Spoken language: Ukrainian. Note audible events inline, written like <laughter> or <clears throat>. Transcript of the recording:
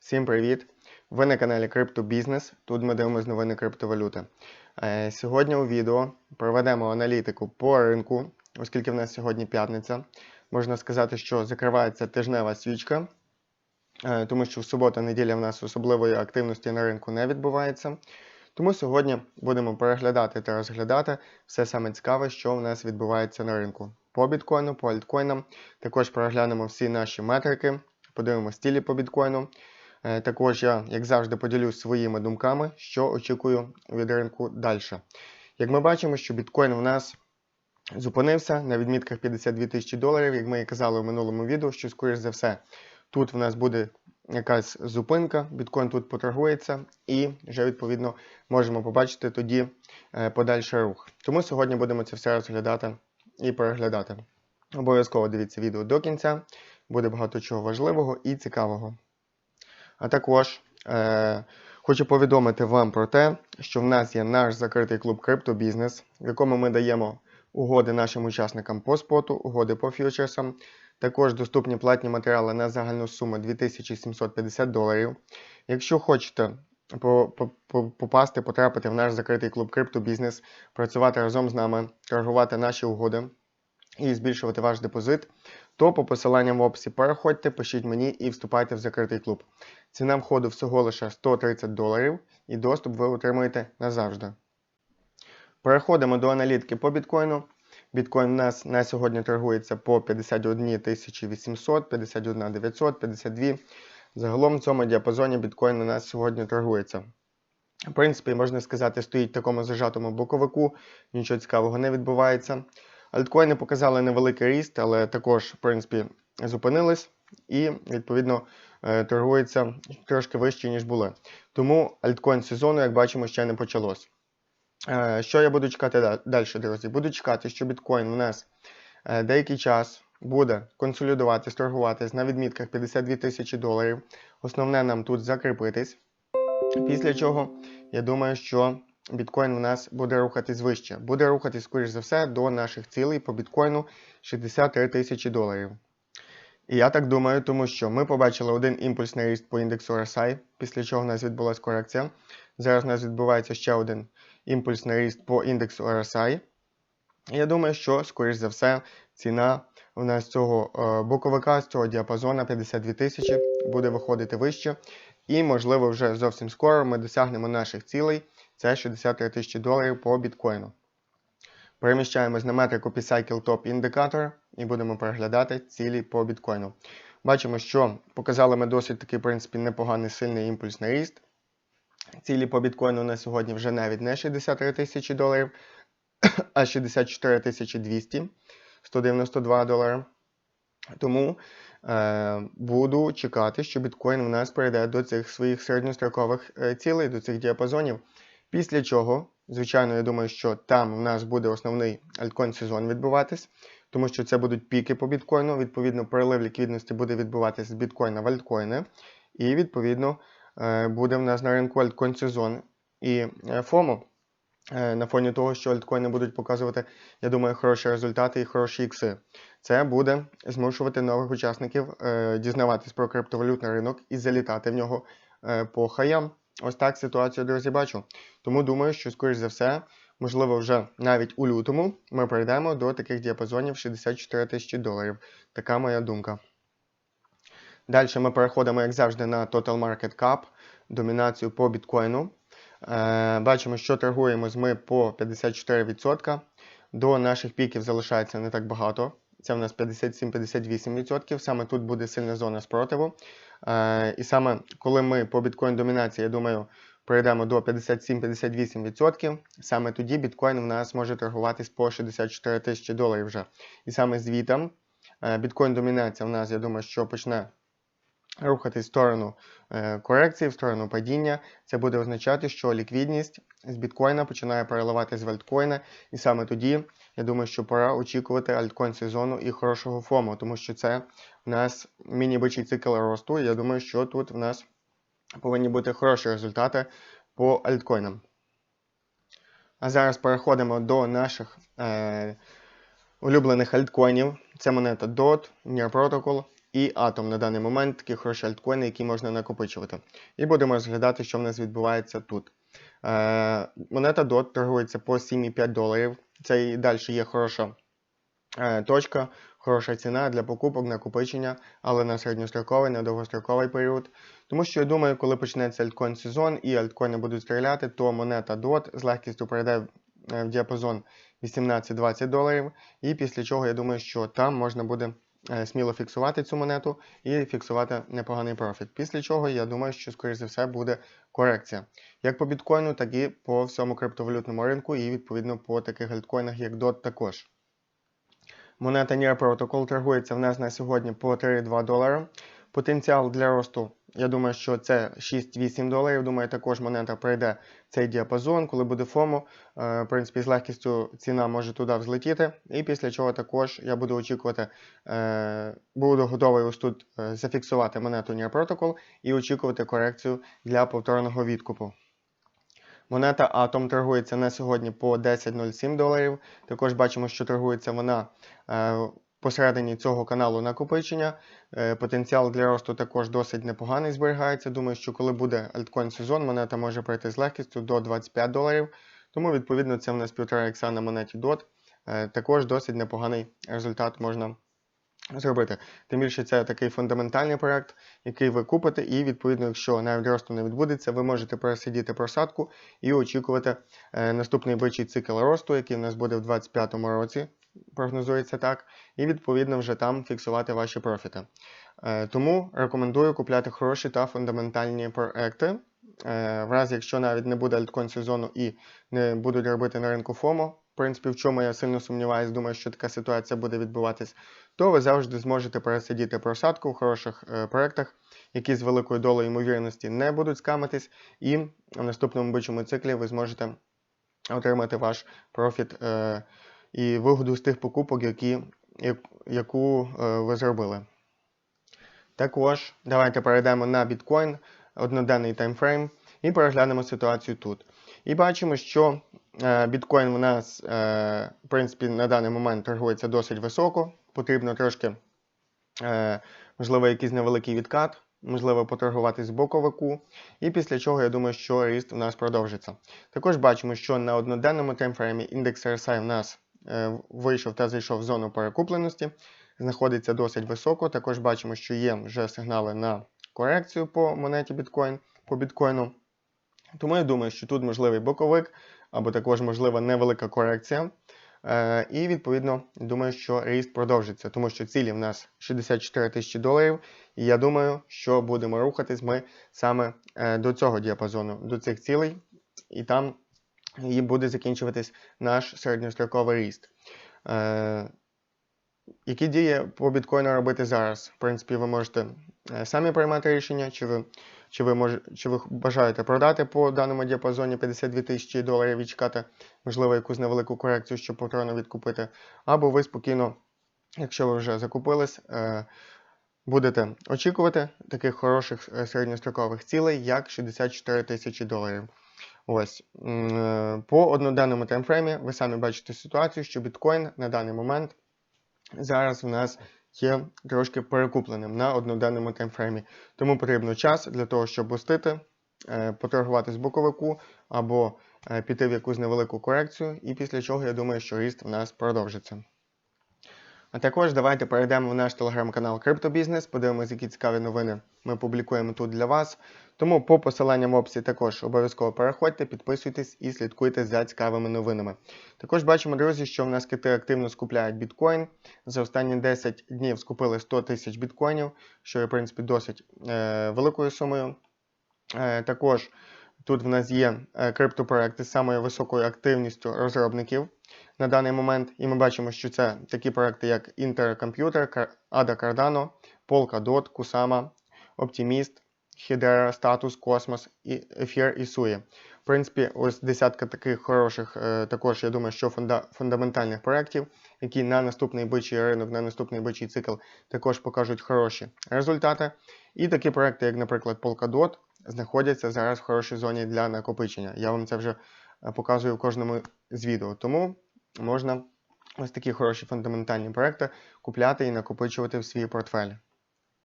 Всім привіт! Ви на каналі Криптобізнес. Тут ми дивимося новини криптовалюти. Е, Сьогодні у відео проведемо аналітику по ринку, оскільки в нас сьогодні п'ятниця. Можна сказати, що закривається тижнева свічка, е, тому що в суботу-неділя в нас особливої активності на ринку не відбувається. Тому сьогодні будемо переглядати та розглядати все саме цікаве, що в нас відбувається на ринку. По біткоїну, по альткоїнам. Також переглянемо всі наші метрики, подивимося стілі по біткоїну. Е, Також я, як завжди, поділюсь своїми думками, що очікую від ринку далі. Як ми бачимо, що біткоін у нас зупинився на відмітках 52 тисячі доларів, як ми і казали в минулому відео, що, скоріш за все, тут в нас буде якась зупинка, біткоін тут поторгується, і вже відповідно можемо побачити тоді е, подальший рух. Тому сьогодні будемо це все розглядати і переглядати. Обов'язково дивіться відео до кінця, буде багато чого важливого і цікавого. А також е, хочу повідомити вам про те, що в нас є наш закритий клуб Криптобізнес, в якому ми даємо угоди нашим учасникам по споту, угоди по фьючерсам. Також доступні платні матеріали на загальну суму 2750 доларів. Якщо хочете по- по- по- попасти, потрапити в наш закритий клуб Криптобізнес, працювати разом з нами, торгувати наші угоди і збільшувати ваш депозит, то по посиланням в описі переходьте, пишіть мені і вступайте в закритий клуб. Ціна входу всього лише 130 доларів і доступ ви отримаєте назавжди. Переходимо до аналітики по біткоїну. Біткоін у нас на сьогодні торгується по 51 800, 51 900, 52. Загалом в цьому діапазоні біткоін у нас сьогодні торгується. В принципі, можна сказати, стоїть в такому зажатому боковику, нічого цікавого не відбувається. Альткоїни показали невеликий ріст, але також, в принципі, зупинились і, відповідно, е, торгуються трошки вище, ніж були. Тому альткоін сезону, як бачимо, ще не почалось. Е, Що я буду чекати далі, друзі? Буду чекати, що біткоін у нас е, деякий час буде консолідуватись, торгуватись на відмітках 52 тисячі доларів. Основне нам тут закріпитись. Після чого, я думаю, що біткоін у нас буде рухатись вище. Буде рухатись, скоріш за все, до наших цілей по біткоїну 63 тисячі доларів. І я так думаю, тому що ми побачили один імпульсний ріст по індексу RSI, після чого у нас відбулася корекція. Зараз у нас відбувається ще один імпульсний ріст по індексу RSI. Я думаю, що, скоріш за все, ціна у нас цього е, боковика, з цього діапазону 52 тисячі буде виходити вище. І, можливо, вже зовсім скоро ми досягнемо наших цілей. Це 63 тисячі доларів по біткоїну. Переміщаємось на метрику P-Cycle Top індикатор і будемо переглядати цілі по біткоїну. Бачимо, що показали ми досить такий, в принципі, непоганий сильний імпульсний ріст. Цілі по біткоїну на сьогодні вже навіть не 63 тисячі доларів, <clears throat> а 64 тисячі 200, 192 долари. Тому е, буду чекати, що біткоін в нас перейде до цих своїх середньострокових е, цілей, до цих діапазонів. Після чого, звичайно, я думаю, що там в нас буде основний альткоін сезон відбуватись, тому що це будуть піки по біткоїну. Відповідно, перелив ліквідності буде відбуватися з біткоїна в альткоїни. І, відповідно, е, буде в нас на ринку альткоін сезон і е, ФОМО. Е, На фоні того, що альткоїни будуть показувати, я думаю, хороші результати і хороші ікси. Це буде змушувати нових учасників дізнаватись про криптовалютний ринок і залітати в нього по хаям. Ось так ситуацію, друзі, бачу. Тому думаю, що, скоріш за все, можливо, вже навіть у лютому ми прийдемо до таких діапазонів 64 тисячі доларів. Така моя думка. Далі ми переходимо, як завжди, на Total Market Cap, домінацію по біткоїну. Е, бачимо, що торгуємо ми по 54%. До наших піків залишається не так багато. Це в нас 57-58%. Саме тут буде сильна зона спротиву. Е, і саме коли ми по біткоін домінації, я думаю, пройдемо до 57-58%, саме тоді біткоін в нас може торгуватись по 64 тисячі доларів вже. І саме звітом біткоін домінація в нас, я думаю, що почне рухатись в сторону е, корекції, в сторону падіння. Це буде означати, що ліквідність з біткоїна починає переливатись в альткоїни. І саме тоді, я думаю, що пора очікувати альткоін сезону і хорошого фому, тому що це в нас міні-бичий цикл росту. І я думаю, що тут в нас повинні бути хороші результати по альткоїнам. А зараз переходимо до наших е, улюблених альткоїнів. Це монета DOT, Near Protocol. І Atom на даний момент такі хороші альткоїни, які можна накопичувати. І будемо розглядати, що в нас відбувається тут. Е, монета DOT торгується по 7,5 доларів. Це і далі є хороша е, точка, хороша ціна для покупок, накопичення, але на середньостроковий, на довгостроковий період. Тому що я думаю, коли почнеться альткоін сезон і альткоїни будуть стріляти, то монета DOT з легкістю перейде в діапазон 18-20 доларів. І після чого я думаю, що там можна буде е, сміло фіксувати цю монету і фіксувати непоганий профіт. Після чого я думаю, що, скоріш за все, буде корекція. Як по біткоїну, так і по всьому криптовалютному ринку, і відповідно по таких альткоїнах, як DOT також. Монета Near Protocol торгується в нас на сьогодні по 3,2 долара. Потенціал для росту, я думаю, що це 6-8 доларів. Думаю, також монета пройде цей діапазон, коли буде ФОМО. Е, В принципі, з легкістю ціна може туди взлетіти. І після чого також я буду очікувати, е, буду готовий ось тут е, зафіксувати монету Near Protocol і очікувати корекцію для повторного відкупу. Монета Atom торгується на сьогодні по 10,07 доларів. Також бачимо, що торгується вона посередині цього каналу накопичення. Е, потенціал для росту також досить непоганий зберігається. Думаю, що коли буде альткоін сезон, монета може пройти з легкістю до 25 доларів. Тому, відповідно, це в нас 1,5 ікса на монеті DOT. Е, також досить непоганий результат можна зробити. Тим більше це такий фундаментальний проект, який ви купите, і відповідно, якщо навіть росту не відбудеться, ви можете пересидіти просадку і очікувати е, наступний бичий цикл росту, який в нас буде в 2025 році. Прогнозується так, і відповідно вже там фіксувати ваші профіти. Е, тому рекомендую купляти хороші та фундаментальні проекти. Е, в разі, якщо навіть не буде альткоін сезону і не будуть робити на ринку ФОМО, в принципі, в чому я сильно сумніваюся, думаю, що така ситуація буде відбуватись, то ви завжди зможете пересидіти просадку в хороших е, проектах, які з великою долею ймовірності не будуть скамитись, і в наступному бичому циклі ви зможете отримати ваш профіт і вигоду з тих покупок, які, яку е, ви зробили. Також давайте перейдемо на біткоін, одноденний таймфрейм, і переглянемо ситуацію тут. І бачимо, що е, біткоін у нас, е, в принципі, на даний момент торгується досить високо. Потрібно трошки, можливо, якийсь невеликий відкат, можливо, поторгувати з боковику. І після чого я думаю, що ріст у нас продовжиться. Також бачимо, що на одноденному таймфреймі індекс RSI у нас вийшов та зайшов в зону перекупленості, знаходиться досить високо. Також бачимо, що є вже сигнали на корекцію по монеті біткоін, по біткоїну. Тому я думаю, що тут можливий боковик, або також можлива невелика корекція. Е, і відповідно думаю, що ріст продовжиться, тому що цілі в нас 64 тисячі доларів. І я думаю, що будемо рухатись ми саме е, до цього діапазону, до цих цілей, і там і буде закінчуватись наш середньостроковий ріст. Е, які дії по біткоїну робити зараз? В принципі, ви можете е, самі приймати рішення, чи ви, чи ви, мож, чи ви бажаєте продати по даному діапазоні 52 тисячі доларів і чекати, можливо, якусь невелику корекцію, щоб повторно відкупити. Або ви спокійно, якщо ви вже закупились, е, будете очікувати таких хороших е, середньострокових цілей, як 64 тисячі доларів. Ось е, по одноденному таймфреймі ви самі бачите ситуацію, що біткоін на даний момент зараз у нас є трошки перекупленим на одноденному таймфреймі. Тому потрібно час для того, щоб пустити, е, поторгувати з боковику або е, піти в якусь невелику корекцію, і після чого я думаю, що ріст в нас продовжиться. А також давайте перейдемо в наш телеграм-канал Криптобізнес, подивимося, які цікаві новини ми публікуємо тут для вас. Тому по посиланням в описі також обов'язково переходьте, підписуйтесь і слідкуйте за цікавими новинами. Також бачимо, друзі, що в нас кити активно скупляють біткоін. За останні 10 днів скупили 100 тисяч біткоїнів, що є, в принципі, досить е, великою сумою. Е, також тут в нас є е, криптопроекти з самою високою активністю розробників на даний момент. І ми бачимо, що це такі проекти, як Intercomputer, Ada Cardano, Polkadot, Kusama, Optimist, Hedera, Status, Cosmos, Ether і SUI. В принципі, ось десятка таких хороших, е, також, я думаю, що фунда- фундаментальних проєктів, які на наступний бичий ринок, на наступний бичий цикл також покажуть хороші результати. І такі проекти, як, наприклад, Polkadot, знаходяться зараз в хорошій зоні для накопичення. Я вам це вже е, показую в кожному з відео. Тому можна ось такі хороші фундаментальні проекти купляти і накопичувати в свій портфель.